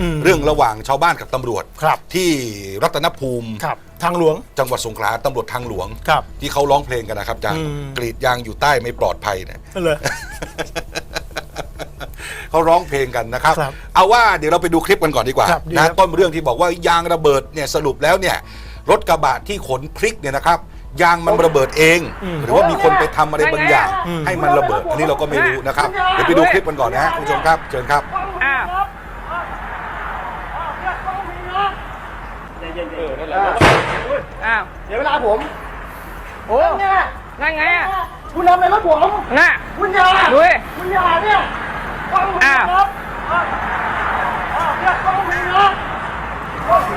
อืม เรื่องระหว่างชาวบ้านกับตำรวจ ครับที่รัตนภูมิ ครับทางหลวง จังหวัดสงขลาตำรวจทางหลวง ครับที่เขาร้องเพลงกันนะครับอาจารย์อืม กรีดยางอยู่ใต้ไม่ปลอดภัยเนี่ยนั่นเลย เขาร้องเพลงกันนะครับ ครับเอาว่าเดี๋ยวเราไปดูคลิปกันก่อนดีกว่าครับดีนะครับต้นเรื่องที่บอกว่ายางระเบิดเนี่ยสรุปแล้วเนี่ยรถกระบะที่ขนพริกเนี่ยนะครับยางมันระเบิดเอง หรือว่ามีคนไปทำอะไรบางอย่างอืมให้มันระเบิดอันนี้เราก็ไม่รู้นะครับเดี๋ยวไปดูคลิปกันก่อนนะฮะคุณผู้ชมครับเชิญครับ อ้าว อ้าวเดี๋ยวเวลาผมโอ้เนี่ยนั่นไงอะคุณทำในรถผมน่ะคุณอย่าดูดิคุณอย่าเนี่ยฟังผมอ้าวนะครับอะอะเนี่ยฟังผมนะโอเค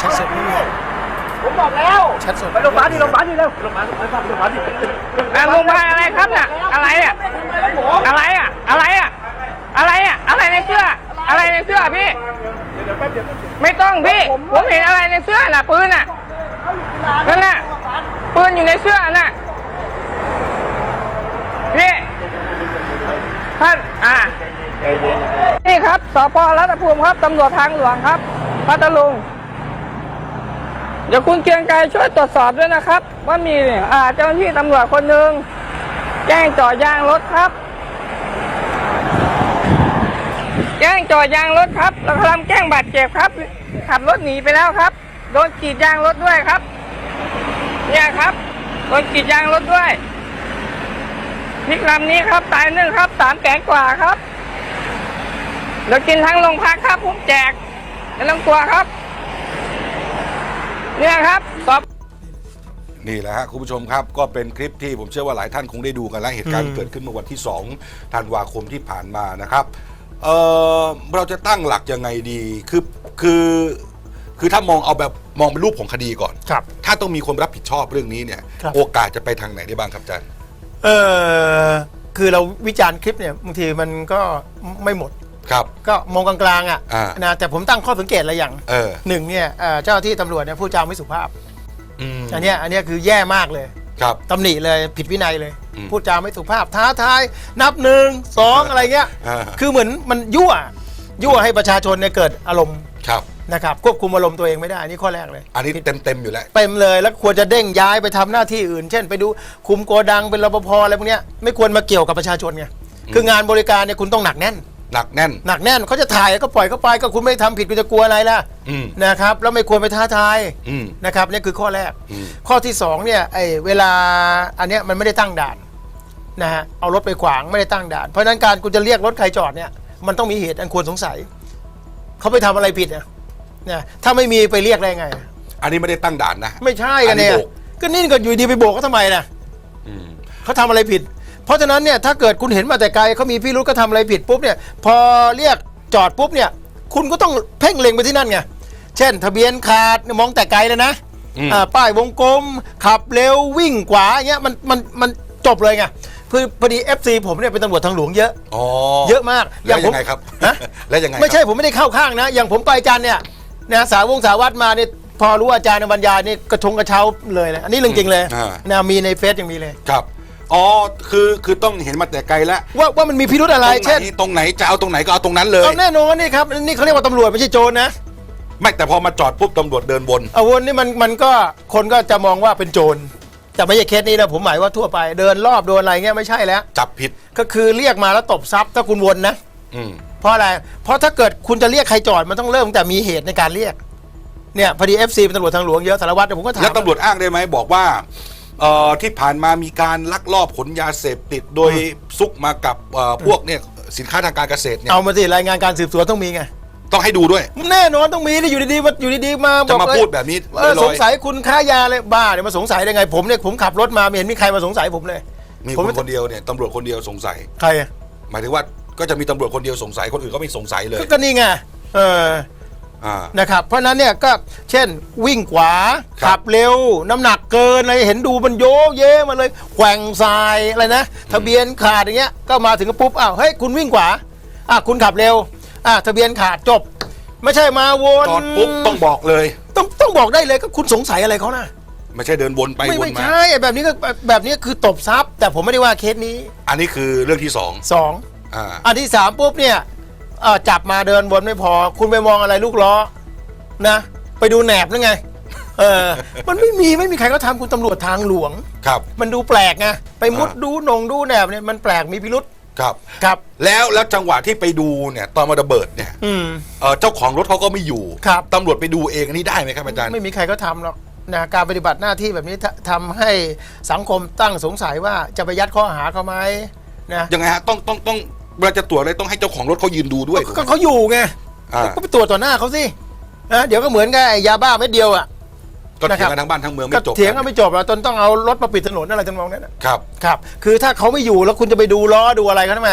ชัดสดนี่ผมบอกแล้วชัดสดไปโรงพยาบาลดิโรงพยาบาลดิเร็วโรงพยาบาลโรงพยาบาลโรงพยาบาลดิอะโรงพยาบาลอะไรครับน่ะอะไรอะไม่ทำในรถผมอะไรอะอะไรอะอะไรอะอะไรในเสื้ออะไรในเสื้อพี่ ไม่ต้องพี่ ผมเห็นอะไรในเสื้อน่ะปืนน่ะ นั่นน่ะ ปืนอยู่ในเสื้อน่ะพี่ท่านอ่านี่ครับสพรัตภูมิครับตำรวจทางหลวงครับพัทลุง เดี๋ยวคุณเกรียงไกรช่วยตรวจสอบด้วยนะครับ ว่ามีอ่าเจ้าหน้าที่ตำรวจคนหนึ่งแจ้งจอดยางรถครับ แจ้งจอดยางรถครับแล้วกำลังแจ้งบาดเจ็บครับ ขับรถหนีไปแล้วครับ โดนกรีดยางรถด้วยครับ เนี่ยครับ โดนกรีดยางรถด้วยพลิกลำนี้ครับตายหนึ่งครับสามแสนกว่าครับเดี๋ยวกินทั้งโรงพักครับผมแจกไม่ต้องกลัวครับ เนี่ยครับสอบนี่แหละฮะคุณผู้ชมครับก็เป็นคลิปที่ผมเชื่อว่าหลายท่านคงได้ดูกันแล้วเหตุการณ์เกิดขึ้นเมื่อวันที่2ธันวาคมที่ผ่านมานะครับ เออเราจะตั้งหลักยังไงดีคือคือคือถ้ามองเอาแบบมองเป็นรูปของคดีก่อน ครับ ถ้าต้องมีคนรับผิดชอบเรื่องนี้เนี่ย ครับ โอกาสจะไปทางไหนได้บ้างครับอาจารย์ เออคือเราวิจารณ์คลิปเนี่ยบางทีมันก็ไม่หมด ครับ ก็มองกลางๆอะอ่านะแต่ผมตั้งข้อสังเกตอะไรอย่างเออ หนึ่งเนี่ยเอ่อเจ้าหน้าที่ตำรวจเนี่ยพูดจาไม่สุภาพ อืมอันเนี้ยอันเนี้ยคือแย่มากเลยครับ ตำหนิเลยผิดวินัยเลยอืม พูดจาไม่สุภาพท้าทาย นับหนึ่งสองอะไรเงี้ย อ่า คือเหมือนมันยั่วยั่วให้ประชาชนเนี่ยเกิดอารมณ์ครับ นะครับควบคุมอารมณ์ตัวเองไม่ได้นี่ข้อแรกเลย อันนี้เต็มเต็มๆอยู่แล้วเต็มเลยแล้วควรจะเด้งย้ายไปทำหน้าที่อื่น เช่น ไปดูคุมโกดังเป็นรปภอะไรพวกเนี้ยไม่ควรมาเกี่ยวกับประชาชนไงคืองานบริการเนี่ยคุณต้องหนักแน่น หนักแน่น หนักแน่นเขาจะถ่ายก็ปล่อยเขาไปก็คุณไม่ทำผิดคุณจะกลัวอะไรล่ะอืมนะครับแล้วไม่ควรไปท้าทายอืมนะครับนี่คือข้อแรก อืม ข้อที่สองเนี่ยไอ้เวลาอันเนี้ยมันไม่ได้ตั้งด่าน นะฮะเอารถไปขวางไม่ได้ตั้งด่าน เพราะฉะนั้นการคุณจะเรียกรถใครจอดเนี่ยมันต้องมีเหตุอันควรสงสัย เขาไปทำอะไรผิดเนี่ยเนี่ยถ้าไม่มีไปเรียกได้ไง อันนี้ไม่ได้ตั้งด่านนะ ไม่ใช่กันเนี่ยอันนี้โบก ก็นี่ก็อยู่ดีไปโบกเขาทำไมนะ อืม เขาทำอะไรผิด เพราะฉะนั้นเนี่ยถ้าเกิดคุณเห็นมาแต่ไกลเขามีพิรุธก็ทำอะไรผิดปุ๊บเนี่ยพอเรียกจอดปุ๊บเนี่ยคุณก็ต้องเพ่งเล็งไปที่นั่นไง เช่น ทะเบียนขาดมองแต่ไกลเลยนะอืม อ่าป้ายวงกลม ขับเร็ววิ่งขวาอย่างเงี้ยมันมันมันจบเลยไง คือพอดี FC ผมเนี่ยเป็นตำรวจทางหลวงเยอะ อ๋อเยอะมากแล้วผยัมงไงครับฮะ แล้วยังไงไม่ใช่ครับผมไม่ได้เข้าข้างนะ อย่างผมไปจันทร์เนี่ยนะสาวงสาวัตรมาเนี่ยพอรู้อาจารย์ในบรรยายนี่กระชงกระเช้าเลยนะอันนี้เรื่องจริงเลยอ่า นะมีในเฟซยังมีเลย ครับอ๋อคือคือต้องเห็นมาแต่ไกลแล้วว่าว่ามันมีพิรุธอะไร ตรงไหนเช่นตรงไหนจะเอาตรงไหนก็เอาตรงนั้นเลย เอาแน่นอนนี่ครับนี่เขาเรียกว่าตำรวจไม่ใช่โจรนะไม่แต่พอมาจอดปุ๊บตำรวจเดินวน เอาวนนี่มันมันก็คนก็จะมองว่าเป็นโจร แต่ไม่ใช่เคสนี้นะผมหมายว่าทั่วไปเดินรอบโดนอะไรเงี้ยไม่ใช่แล้ว จับผิด ก็คือเรียกมาแล้วตบทรัพย์ถ้าคุณวนนะ อืม เพราะอะไร เพราะถ้าเกิดคุณจะเรียกใครจอดมันต้องเริ่มตั้งแต่มีเหตุในการเรียก เนี่ยพอดี FC เป็นตำรวจทางหลวงเยอะสารวัตรผมก็ถามแล้วตำรวจอ้างได้ไหมบอกว่าเอ่อที่ผ่านมามีการลักลอบขนยาเสพติดโดยซุกมากับเอ่อพวกเนี่ยสินค้าทางการเกษตรเนี่ย เอามาสิรายงานการสืบสวนต้องมีไง ต้องให้ดูด้วย แน่นอนต้องมีที่อยู่ดีๆมาอยู่ดีๆมาจะมาบอกเลยพูดแบบนี้เออลสองยสัยคุณค้ายาเลยบ้าเนี่ยมาสงสัยได้ไงผมเนี่ยผมขับรถมาไม่เห็นมีใครมาสงสัยผมเลยๆมีผมคนคนเดียวเนี่ยตำรวจคนเดียวสงสัย ใครอะหมายถึงว่าก็จะมีตำรวจคนเดียวสงสัยคนอื่นก็ไม่สงสัยเลยก็ก็นี่ไงเอออ่า นะครับ เพราะฉะนั้นเนี่ยก็เช่นวิ่งขวาครับ ขับเร็ว น้ำหนักเกินอะไรเห็นดูมันโยเยมาเลยแกว่งทรายอะไรนะทะเบียนขาดอย่างเงี้ยก็มาถึงก็ปุ๊บอ้าวเฮ้ยคุณวิ่งขวาอะคุณขับเร็ว อะทะเบียนขาดจบ ไม่ใช่มาวนจอดปุ๊บต้องบอกเลย ต้องต้องบอกได้เลยก็คุณสงสัยอะไรเขานะไม่ใช่เดินวนไปไม่วนไม่มา ใช่แบบนี้ก็แบบแบบนี้คือตบทรัพย์ แต่ผมไม่ได้ว่าเคสนี้อันนี้คือเรื่องที่สองสอง อ่า อันที่สามปุ๊บเนี่ยเอ่อจับมาเดินวนไม่พอ คุณไปมองอะไรลูกล้อนะ ไปดูแหนบหรือไง เออ มันไม่มีไม่มีใครเขาทำคุณตำรวจทางหลวง ครับ มันดูแปลกไงไปมุดอ่า ดูหนงดูแหนบเนี่ยมันแปลกมีพิรุษ ครับครับแล้วแล้วจังหวะที่ไปดูเนี่ยตอนมาระเบิดเนี่ยอืมเอ่อเจ้าของรถเขาก็ไม่อยู่ครับ ตำรวจไปดูเองอันนี้ได้ไหมครับอาจารย์ ไม่มีใครก็ทำหรอกนะการปฏิบัติหน้าที่แบบนี้ททำให้สังคมตั้งสงสัยว่าจะไปยัดข้อหาเขาไหมนะยังไงฮะต้องต้องต้องเวลาจะตรวจอะไรต้องให้เจ้าของรถเขายืนดูด้วยถูกไหก็มเขาอยู่ไงอ่า ก็ไปตรวจต่อหน้าเขาสินะเดี๋ยวก็เหมือนกับไอ้ยาบ้าเม็ดเดียวอะ ก็เถียงนะครับกันทั้งบ้านทั้งเมืองก็ไม่จบเถียงกันไม่จบแล้วจนต้องเอารถมาปิดถนนอะไรจำนองนั้นน่ะครับครับ คือถ้าเขาไม่อยู่แล้วคุณจะไปดูล้อดูอะไรเขาทำไม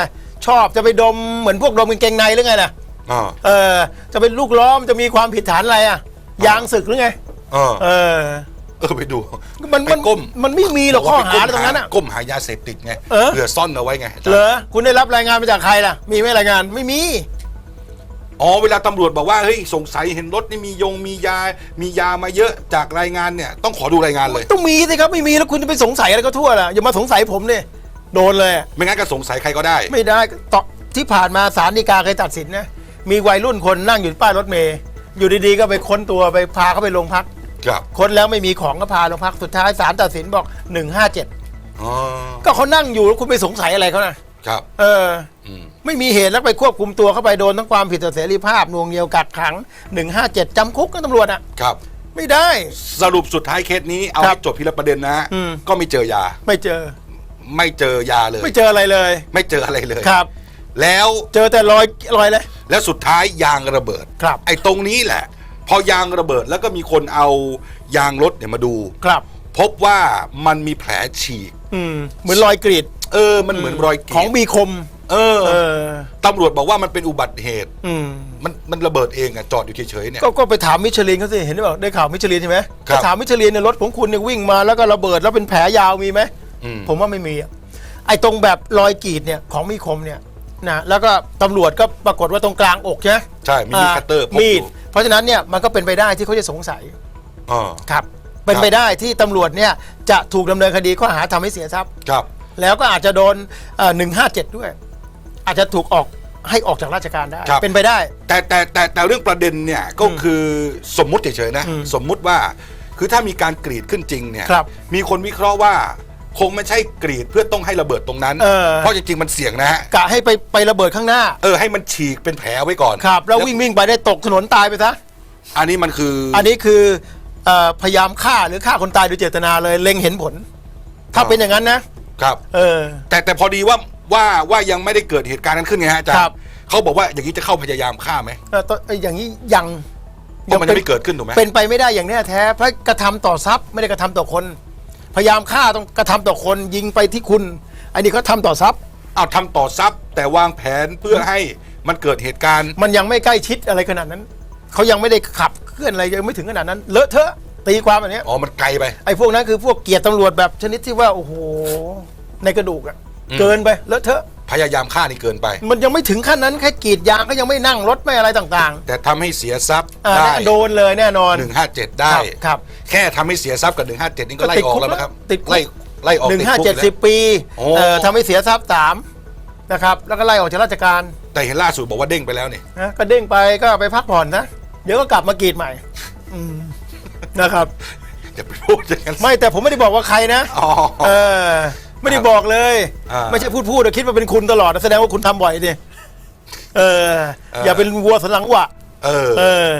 ชอบจะไปดมเหมือนพวกดมกางเกงในหรือไงล่ะอ่าเออ จะเป็นลูกล้อมนจะมีความผิดฐานอะไรอะยางศึกหรือไงเออเออเออไปดูมันไปมันก้มมันไม่มีหรอกข้อหาอะไรตรงนั้นอะก้มหายาเสพติดไงเออเผื่อซ่อนเอาไว้ไงอาจารเหรย์อคุณได้รับรายงานมาจากใครล่ะ มีไหมรายงานไม่มี อ๋อเวลาตำรวจบอกว่าเฮ้ยสงสัยเห็นรถนี่มียงมียา มียามาเยอะจากรายงานเนี่ยต้องขอดูรายงานเลย ต้องมีสิครับไม่มีแล้วคุณจะไปสงสัยอะไรก็ทั่วล่ะอย่ามาสงสัยผมเนี่ยโดนเลยอะไม่งั้นก็สงสัยใครก็ได้ ไม่ได้ต่อที่ผ่านมาศาลฎีกาเคยตัดสินนะมีวัยรุ่นคนนั่งอยู่ป้ายรถเมย์อยู่ดีๆก็ไปค้นตัวไปพาเขาไปโรงพัก ครับค้นแล้วไม่มีของก็พาโรงพักสุดท้ายศาลตัดสินบอก 157 อ๋อก็เขานั่งอยู่แล้วคุณไปสงสัยอะไรเขานะครับ เอออืม ไม่มีเหตุแล้วไปควบคุมตัวเข้าไปโดนทั้งความผิดต่อเสรีภาพนวงเหนียวกักขัง 157จำคุกนะตำรวจอะ ครับ ไม่ได้ สรุปสุดท้ายเคสนี้เอาครัให้บจบทีละประเด็นนะฮะอืม ก็ไม่เจอยา ไม่เจอ ไม่เจอยาเลย ไม่เจออะไรเลย ไม่เจออะไรเลยครับ แล้วเจอแต่รอยรอยเลย แล้วสุดท้ายยางระเบิดครับ ไอ้ตรงนี้แหละ พอยางระเบิดแล้วก็มีคนเอายางรถเนี่ยมาดู ครับ พบว่ามันมีแผลฉีก อืม เหมือนรอยกรีดเออ มันเหมือนรอยกรีด ของมีคม เออเออ ตำรวจบอกว่ามันเป็นอุบัติเหตุ อืมมันมันระเบิดเองอะจอดอยู่เฉยๆเนี่ย ก็ก็ไปถามมิชลินเขาสิเห็นหรือเปล่าได้ข่าวมิชลินใช่ไหมครับ ก็ถามมิชลินเนี่ยรถของคุณเนี่ยวิ่งมาแล้วก็ระเบิดแล้วเป็นแผลยาวมีไหม อืม ผมว่าไม่มีอะไอ้ตรงแบบรอยกรีดเนี่ยของมีคมเนี่ยนะแล้วก็ตำรวจก็ปรากฏว่าตรงกลางอกใช่ไหมใช่มีมีดอ่าคัตเตอร์พกมีอดยู่เพเพราะฉะนั้นเนี่ยมันก็เป็นไปได้ที่เขาจะสงสัยอ๋อครับ เป็นไปได้ที่ตำรวจเนี่ยจะถูกดำเนินคดีข้อหาทำให้เสียทรัพย์ ครับ แล้วก็อาจจะโดนหนึ่งห้าเจ็ดด้วย อาจจะถูกออกให้ออกจากราชการได้ ครับ เป็นไปได้ แต่แต่แต่แต่เรื่องประเด็นเนี่ยก็คือสมมุติเฉยๆนะอืมสมมุติว่า คือถ้ามีการกรีดขึ้นจริงเนี่ยครับมีคนวิเคราะห์ว่าคงไม่ใช่กรีดเพื่อต้องให้ระเบิดตรงนั้นเออเพราะจริงๆมันเสี่ยงนะฮะกะให้ไปไประเบิดข้างหน้าเออให้มันฉีกเป็นแผลไว้ก่อนครับ แล้ววิ่งวิ่งไปได้ตกถนนตายไปซะอันนี้มันคืออันนี้คือเอ่อพยายามฆ่าหรือฆ่าคนตายโดยเจตนาเลยเล็งเห็นผล ถ้าเป็นอย่างนั้นนะครับ เออ แต่แต่พอดีว่า ว่าว่ายังไม่ได้เกิดเหตุการณ์นั้นขึ้นไงฮะอาจารครัย์บเขาบอกว่าอย่างนี้จะเข้าพยายามฆ่าไหมเอ่อตเอ่ออย่างนี้ยังเพราะมันยังไม่เกิดขึ้นถูกไหมเป็นไปไม่ได้อย่างแน่แท้เพราะกระทำต่อทรัพย์ไม่ได้กระทำต่อคน พยายามฆ่าต้องกระทำต่อคนยิงไปที่คุณอันนี้เขาทำต่อทรัพย์ เอาทำต่อทรัพย์ แต่วางแผนเพื่อให้มันเกิดเหตุการณ์ มันยังไม่ใกล้ชิดอะไรขนาดนั้นเขายังไม่ได้ขับเคลื่อนอะไรยังไม่ถึงขนาดนั้น เลอะเทอะตีความแบบเนี้ยอ๋อ มันไกลไป ไอ้พวกนั้นคือพวกเกียรติตำรวจแบบชนิดที่ว่าโอ้โหในกระดูกอะอืม เกินไปเลอะเทอะพยายามฆ่านี่เกินไป มันยังไม่ถึงขั้นนั้นแค่กรีดยางก็ยังไม่นั่งรถไม่อะไรต่างแต่ทำให้เสียทรัพย์ๆอ่าได้ โดนเลยแน่นอนหนึ่งห้าเจ็ดได้ ครับครับแค่ทำให้เสียทรัพย์กับหนึ่งห้าเจ็ดนี่ก็ไล่ติดออกคุกแล้วนะครับ ติดคุก ไล่ไล่ออกหนึ่งติดห้าคุกเจ็ดแล้วสิบปีโอ้ เอ่อทำให้เสียทรัพย์สามนะครับ แล้วก็ไล่ออกจากราชการแต่เห็นล่าสุดบอกว่าเด้งไปแล้วนี่ นะก็เด้งไปก็ไปพักผ่อนนะ เดี๋ยวก็กลับมากรีดใหม่ อืมนะครับ อย่าไปพูดอย่างนั้นไม่แต่ผมไม่ได้บอกว่าใครนะ อ๋อ เออ ไม่ได้บอกเลย อ่า ไม่ใช่พูดพูดๆคิดว่าเป็นคุณตลอดแสดงว่าคุณทำบ่อยดิเออเออออย่าเป็นวัวสันหลังหวะ เออ เออ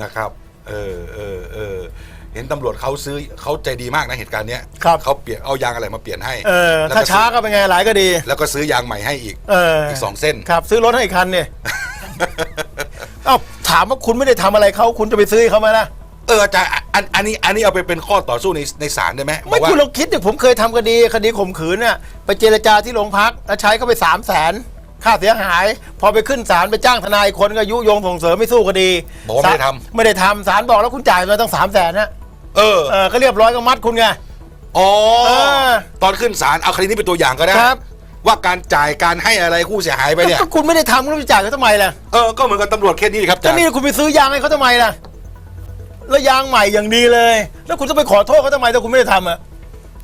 นะครับ เออเออเออ เห็นตำรวจเขาซื้อเขาใจดีมากนะเหตุการณ์เนี้ยครับ เขาเปลี่ยนเอายางอะไรมาเปลี่ยนให้เออ แล้วถ้าก็ช้าก็เป็นไงหลายก็ดี แล้วก็ซื้อยางใหม่ให้อีกเอออีกสองเส้น ครับ ซื้อรถให้อีกคันเนี่ย เอ้าถามว่าคุณไม่ได้ทำอะไรเขาคุณจะไปซื้อให้เขาไหมล่ะ เอออาจารย์อันอันนี้อันนี้เอาไปเป็นข้อต่อสู้ในในศาลได้ไหมบไม่อกว่าคุณลองคิดดิผมเคยทำคดีคดีข่มขืนน่ะไปเจรจาที่โรงพักแล้วใช้เขาไปสามแสนค่าเสียหาย พอไปขึ้นศาลไปจ้างทนายคนก็ยุยงส่งเสริมไม่สู้คดีบอกว่าไม่ได้ทไม่ได้ทำศาลบอกแล้วคุณจ่ายมาตั้งสามแสนนะเออเออก็เรียบร้อยก็มัดคุณไง อ๋อเออตอนขึ้นศาลเอาคดีนี้เป็นตัวอย่างก็ได้ครับ ว่าการจ่ายการให้อะไรผู้เสียหายไปเนี่ยก็คุณไม่ได้ทำคุณจะจ่ายเขาทำไมล่ะเออก็เหมือนกับตำรวจเคสนี้ครับอาก็จารย์นี่คุณไปซื้อยางให้เขาทำไมล่ะ แล้วยางใหม่อย่างดีเลย แล้วคุณจะไปขอโทษเขาทำไมถ้าคุณไม่ได้ทำอะ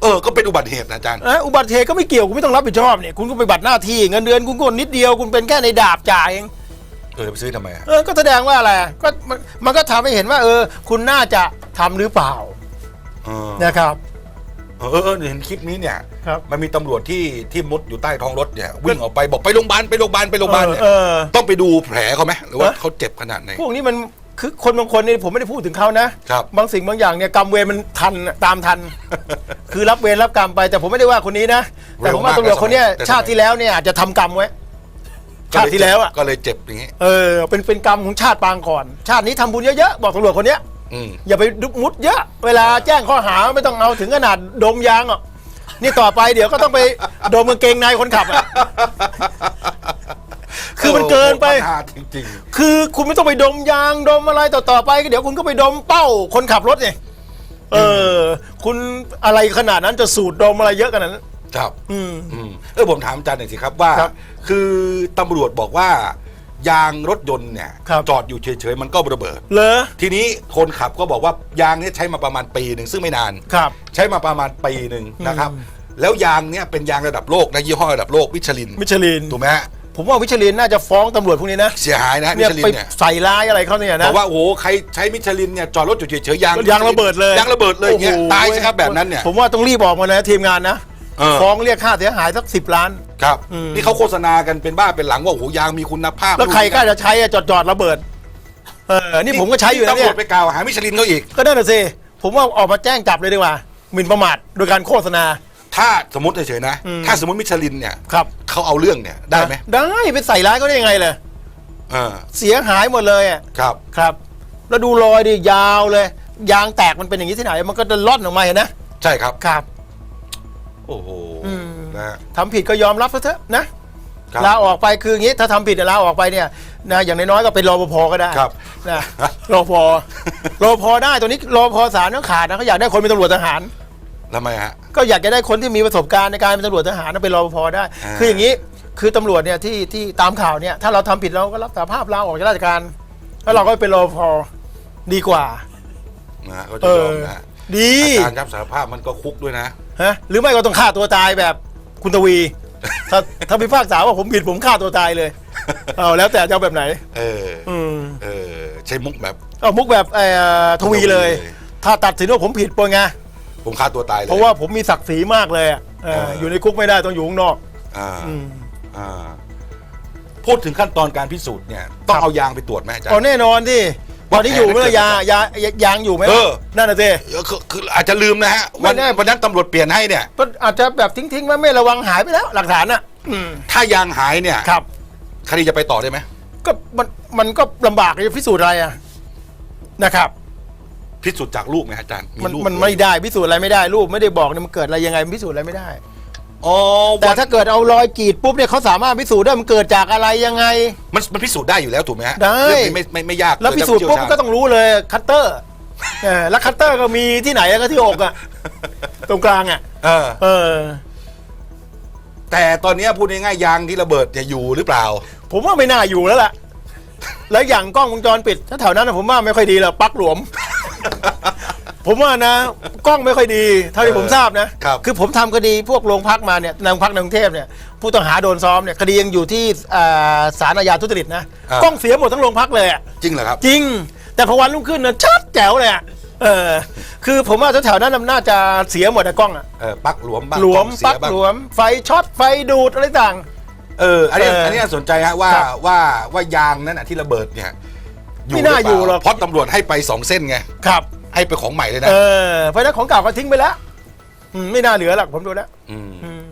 เออ ก็เป็นอุบัติเหตุนะอาจารย์เอ้ยอุบัติเหตุก็ไม่เกี่ยวคุณไม่ต้องรับผิดชอบเนี่ยคุณก็ไปบัตรหน้าที่เงินเดือนคุณก็นิดเดียวคุณเป็นแค่ในดาบจ่ายเอง เออไปซื้อทำไมอะเออก็แสดงว่าอะไรก็มันมันก็ทำให้เห็นว่า เออ คุณน่าจะทำหรือเปล่าเออนะครับ เออเออเห็นคลิปนี้เนี่ย ครับ มันมีตำรวจที่ที่มุดอยู่ใต้ท้องรถเนี่ย วิ่งออกไปบอกไปโรงพยาบาลไปโรงพยาบาลไปโรงพยาบาลเนี่ยเออต้องไปดูแผลเขาไหมหรือว่าฮะ เขาเจ็บขนาดไหน พวกนี้มัน คือคนบางคนนี่ผมไม่ได้พูดถึงเขานะครับบางสิ่งบางอย่างเนี่ยกรรมเวรมันทันน่ะตามทัน คือรับเวรรับกรรมไป แต่ผมไม่ได้ว่าคนนี้นะ แต่ผมว่าเร็วมากตำรวจคนเนี้ยแต่สมัยชาติที่แล้วเนี่ยอาจจะทำกรรมไว้ ชาติที่แล้วอะก็เลยเจ็บอย่างงี้ เออเป็นเป็นกรรมของชาติปางก่อน ชาตินี้ทำบุญเยอะๆบอกตำรวจคนเนี้ย อืม อย่าไปมุดเยอะ เวลาแจ้งข้อหาไม่ต้องเอาถึงขนาดดมยางอะนี่ต่อไปเดี๋ยวก็ต้องไปดมกางเกงในคนขับอะ คือมันเกินไปปัญหาจริงคือคุณไม่ต้องไปดมยางดมอะไรต่อต่อไปก็เดี๋ยวคุณก็ไปดมเป้าคนขับรถไงเออ คุณอะไรขนาดนั้นจะสูดดมอะไรเยอะขนาดนั้น ๆ ครับ อืม อืมเออผมถามอาจารย์หน่อยสิครับว่า ครับคือตำรวจบอกว่า ยางรถยนต์เนี่ย ครับ จอดอยู่เฉยๆ มันก็ระเบิดเลอทีนี้คนขับก็บอกว่ายางเนี้ใช้มาประมาณปีหนึ่งซึ่งไม่นาน ครับ ใช้มาประมาณปีหนึ่งนะครับ แล้วยางเนี้ยเป็นยางระดับโลกนะยี่ห้อระดับโลกวิชลินมิชลิน ถูกไหมฮะ ผมว่าวิชลินน่าจะฟ้องตำรวจพวกนี้นะเสียหายนะมิเนี่ยชลินไปเนี่ยใส่ร้ายอะไรเขาเนี่ยบนะอกว่าโอ้โหใครใช้มิชลินเนี่ยจอดรถอยู่เฉยๆยางยางระเบิดเลยยางระเบิดเลยอย่างเงี้ยโอ้โหตายสิครับแบบนั้นเนี่ย ผมว่าต้องรีบออกมาเลยนะทีมงานนะ เออ ฟ้องเรียกค่าเสียหายสักสิบล้าน ครับอืม นี่เขาโฆษณากันเป็นบ้าเป็นหลังว่าโอ้โหยางมีคุณภาพแล้วใครกล้าจะใช้อะจอดจอดระเบิด เออ นี่ผมก็ใช้อยู่นะตำรเนี่วยจไปกล่าวหามิชลินเขาอีก ก็นั่นน่ะสิ ผมว่าออกมาแจ้งจับเลยดีกว่าหมิ่นประมาทโดยการโฆษณา ถ้าสมมติเฉยๆนะ อืม ถ้าสมมติมิชลินเนี่ยครับเขาเอาเรื่องเนี่ยได้ไหมได้ไปใส่ร้ายก็ได้ยังไงเลยเออเสียหายหมดเลยอะครับครับ แล้วดูรอยดิยาวเลย ยางแตกมันเป็นอย่างนี้ที่ไหน มันก็จะล่อนออกมาเห็นนะใช่ครับครับ โอ้โหอืม นะฮะ ทำผิดก็ยอมรับซะเถอะนะครับ ลาออกไปคืออย่างนี้ถ้าทำผิดเนี่ยลาออกไปเนี่ยนะอย่างน้อยๆก็เป็นรปภก็ได้ครับ นะรปภรปภได้ตัวนี้รปภสารต้องขาดนะเขาอยากได้คนเป็นตำรวจทหาร ทำไมฮะ ก็อยากจะได้คนที่มีประสบการณ์ในการเป็นตำรวจทหารนะเป็นรปภได้ อ่า คืออย่างนี้คือตำรวจเนี่ยที่ที่ตามข่าวเนี่ยถ้าเราทำผิดเราก็รับสารภาพลาออกจากราชการ แล้วเราก็ไปเป็นรปภดีกว่า นะฮะเขาเอจะยออมนะฮะดีการรับสารภาพมันก็คุกด้วยนะ ฮะหรือไม่ก็ต้องฆ่าตัวตายแบบคุณทวี ถ้าถ้าพิพากษาว่าผมผิดผมฆ่าตัวตายเลย เอาแล้วแต่จะเอาแบบไหน เอออืมเออใช้มุกแบบ เอามุกแบบเอ่อทวีเลยทวีเลยถ้าตัดสินว่าผมผิดปะไง ผมฆ่าตัวตายเลยเพราะว่าผมมีศักดิ์ศรีมากเลยอะเออเออออยู่ในคุกไม่ได้ต้องอยู่ข้างนอกอ่าอืม อ่าพูดถึงขั้นตอนการพิสูจน์เนี่ยต้องเอายางไปตรวจไหมอาจารอ๋อย์แน่นอนที่ตอนนี้อยู่ไหมล่ะแผลยายายายางอยู่ไหมเออ นั่นน่ะสิ เออคือคืออาจจะลืมนะฮะไม่วันแน่วันนั้นตำรวจเปลี่ยนให้เนี่ย ก็อาจจะแบบทิ้งๆไว้ไม่ระวังหายไปแล้ว หลักฐานอะ อืมถ้ายางหายเนี่ยครับ คดีจะไปต่อได้ไหมก็มันมันก็ลำบากจะพิสูจน์อะไรอะนะครับ พิสูจน์จากลูกไหมอาจารย์มันรูปมันไม่ได้พิสูจน์อะไรไม่ได้รูปไม่ได้บอกเนี่ยมันเกิดอะไรยังไงมันพิสูจน์อะไรไม่ได้ อ๋อแต่วันถ้าเกิดเอารอยกรีดปุ๊บเนี่ยเขาสามารถพิสูจน์ได้มันเกิดจากอะไรยังไง มันมันพิสูจน์ได้อยู่แล้วถูกไหมฮะได้ เรื่องนี้ไม่ไม่ไม่ยากแล้วพิสูจน์ปุ๊บเยก็ต้องรู้เลยคัตเตอร์เออแล้วคัตเตอร์ก็มีที่ไหนอะก็ที่อกอะตรงกลางอะเออ เออ แต่ตอนเนี้ยพูดง่ายๆยางที่ระเบิดจะอยู่หรือเปล่า ผมว่าไม่น่าอยู่แล้วล่ะ แล้วอย่างกล้องวงจรปิดถ้าแถวนั้นนะผมว่าไม่ค่อยดีหรอกปลั๊กหลวม ผมว่านะ กล้องไม่ค่อยดี เท่าที่ผมทราบนะครับอผมทำคดีพวกโรงพักมาเนี่ยในโรงพักในกรุงเทพเนี่ยผู้ต้องหาโดนซ้อมเนี่ยคดียังอยู่ที่อ่าศาลอาญาทุจริตนะกล้องเสียหมดทั้งโรงพักเลยอะ จริงเหรอครับ จริง แต่พอวันรุ่งขึ้นนะชัดแจ๋วเลยอะเออ คือผมว่าแถวๆนั้นน่าจะเสียหมดอะกล้องอะเออปลั๊กหลวมบ้างหลวมกองเสีปลั๊ยกบ้างหลวม ไฟช็อตไฟดูดอะไรต่าง เอออันนี้เอออัอันนี้น่าสนใจฮะว่าครับ ว่าว่ายางนั้นน่ะที่ระเบิดเนี่ย ไม่น่าเปล่อยู่หรอก เพราะตำรวจให้ไปสองเส้นไงครับให้ไปของใหม่เลยนะเออเพราะฉะนั้นของเก่าก็ทิ้งไปแล้วอืมไม่น่าเหลือหรอกผมดูแล้วมอืม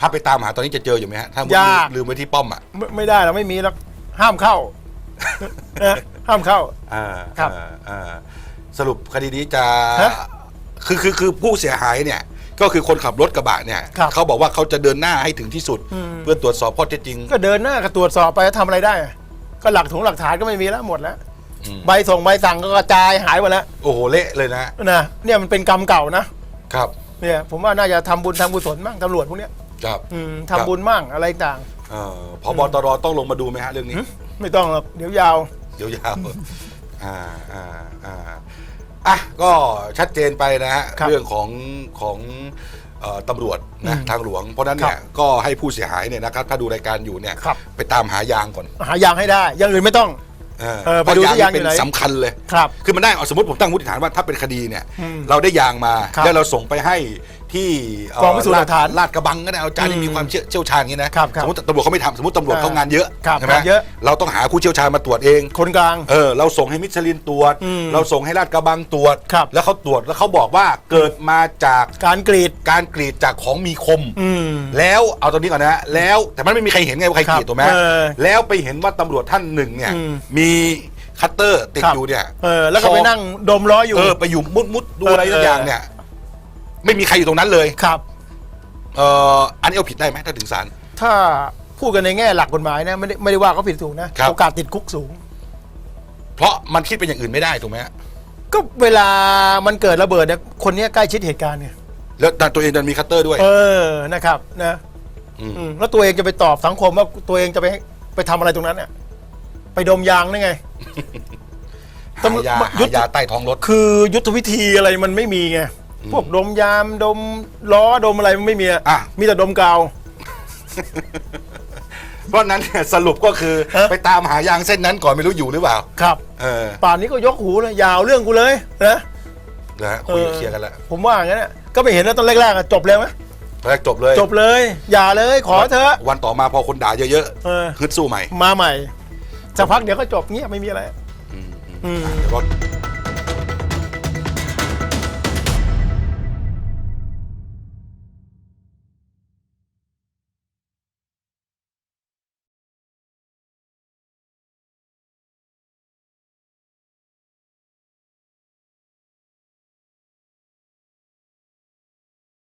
ถ้าไปตามหาตอนนี้จะเจออยู่ไหมฮะถ้าลืมยาก ลืมไว้ที่ป้อมอะไม่ไม่ได้เราไม่มีแล้วห้ามเข้านะห้ามเข้า อ่าครับอ่าอ่าสรุปคดีนี้จะฮะคือคือคือผู้เสียหายเนี่ย ก็คือคนขับรถกระบะเนี่ยครับเขาบอกว่าเขาจะเดินหน้าให้ถึงที่สุด อืม เพื่อตรวจสอบข้อเท็จจริง ก็เดินหน้าก็ตรวจสอบไปทำอะไรได้อะ ก็หลักถงหลักฐานก็ไม่มีแล้วหมดแล้ว อืมใบส่งใบสั่งก็กระจายหายหมดแล้วโอ้โหเละเลยนะนะเนี่ยมันเป็นกรรมเก่านะ ครับ เนี่ยผมว่าน่าจะทำบุญทำกุศลมั่งตำรวจพวกเนี้ยครับอืมทำบุญมั่งอะไรต่างเอ่อพบตรต้องลงมาดูไหมฮะเรื่องนี้หึไม่ต้องหรอกเดี๋ยวยาวเดี๋ยวยาวอ่าอ่าอ่าอะก็ชัดเจนไปนะฮะ ครับเรื่องของของ เอ่อตำรวจนะอืมทางหลวง เพราะฉะนั้นเนี่ยครับก็ให้ผู้เสียหายเนี่ยนะครับถ้าดูรายการอยู่เนี่ยครับ ไปตามหายางก่อนหายางให้ได้อยังอื่นไม่ต้อง เออเออเพราะไปดูยางที่ยางนี่เป็นอยู่ไหน สำคัญเลย ครับ คือมันได้เอาสมมติผมตั้งมุติฐานว่าถ้าเป็นคดีเนี่ย อืมเราได้ยางมา ครับแล้วเราส่งไปให้ ที่เกองพิสูจน์หลักฐานลาดกระบังก็ได้เอาจารย์ที่อืมมีความเชี่ยวเชี่ยวชาญอย่างนี้นะครับครับสมมติตำรวจเขาไม่ทำสมมติตำรวจอ่าเขางานเยอะครับใช่ไหมงานเยอะ เราต้องหาผู้เชี่ยวชาญมาตรวจเองคนกลาง เออเราส่งให้มิชลินตรวจ อืมเราส่งให้ลาดกระบังตรวจ ครับ แล้วเขาตรวจแล้วเขาบอกว่าเกิดมาจากการกรีด การกรีดจากของมีคม อืม แล้วเอาตรงนี้ก่อนนะแล้วแต่มันไม่มีใครเห็นไงว่าใครครับกรีดถูกไหมเออแล้วไปเห็นว่าตำรวจท่านหนึ่งเนี่ยอืม มีคัตเตอร์ติดครับอยู่เนี่ยเออแล้วก็ไปนั่งดมล้ออยู่ เออไปอยู่มุดมุดดูเอออะไรสักอย่างเนี่ย ไม่มีใครอยู่ตรงนั้นเลยครับ เอออันนี้เอาผิดได้ไหมถ้าถึงศาล ถ้าพูดกันในแง่หลักกฎหมายนะไม่ได้ไม่ได้ว่าเขาผิดถูกนะครับ โอกาสติดคุกสูง เพราะมันคิดเป็นอย่างอื่นไม่ได้ถูกไหมฮะก็เวลามันเกิดระเบิดเนี่ยคนเนี้ยใกล้ชิดเหตุการณ์ไงแล้วแต่ตัวเองดันมีคัตเตอร์ด้วย เออนะครับนะมอืมแล้วตัวเองจะไปตอบสังคมว่าตัวเองจะไปไปทำอะไรตรงนั้นเนี่ยไปดมยางได้ไง หายายุทธหายาใต้ท้องรถ คือยุทธวิธีอะไรมันไม่มีไง พวกดมยามดมล้อดมอะไรมันไม่มีอะอะ มีแต่ดมกาว เพราะฉะนั้นเนี่ยสรุปก็คือฮะ ไปตามหายางเส้นนั้นก่อนไม่รู้อยู่หรือเปล่า ครับ เออป่านนี้ก็ยกหูเลยยาวเรื่องกูเลยนะ นะฮะคุยเคลียร์กันแล้วผมว่าอย่างนั้นอะก็ไม่เห็นแล้วตอนแรกๆอะจบเลยไหมตอนแรกจบเลยจบเลย อย่าเลยขอเถอะ วันต่อมาพอคนด่าเยอะเออ ๆฮึดสู้ใหม่มาใหม่สักพักเดี๋ยวก็จบเงียบไม่มีอะไร อืมอืมอืมอะเดี๋ยวก็